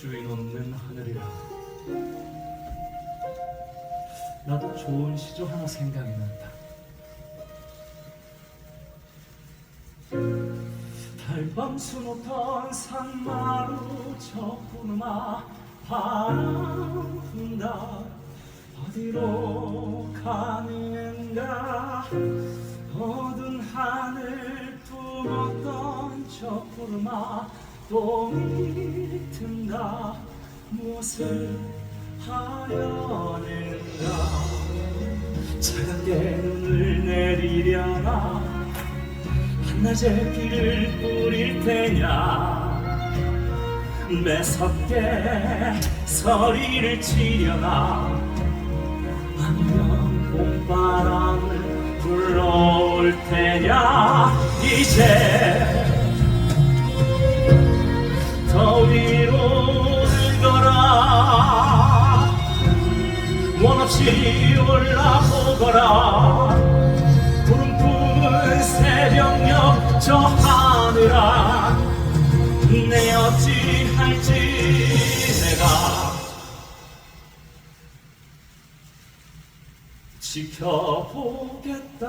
주인 없는 하늘이라. 나도 좋은 시조 하나 생각이 난다. 달밤수 높던 산마루 저 구름아 바람 분다. 어디로 가는가? 어두운 하늘 품었던 저 구름아 똥이 든다 무엇을 하려는가 차갑게 눈을 내리려나? 한낮에 비를 뿌릴 테냐? 매섭게 서리를 치려나? 아니면 봄바람을 불러올 테냐? 이제 원 없이 올라오거라. 구름 품은 새벽녘 저 하늘아 내 어찌할지 내가 지켜보겠다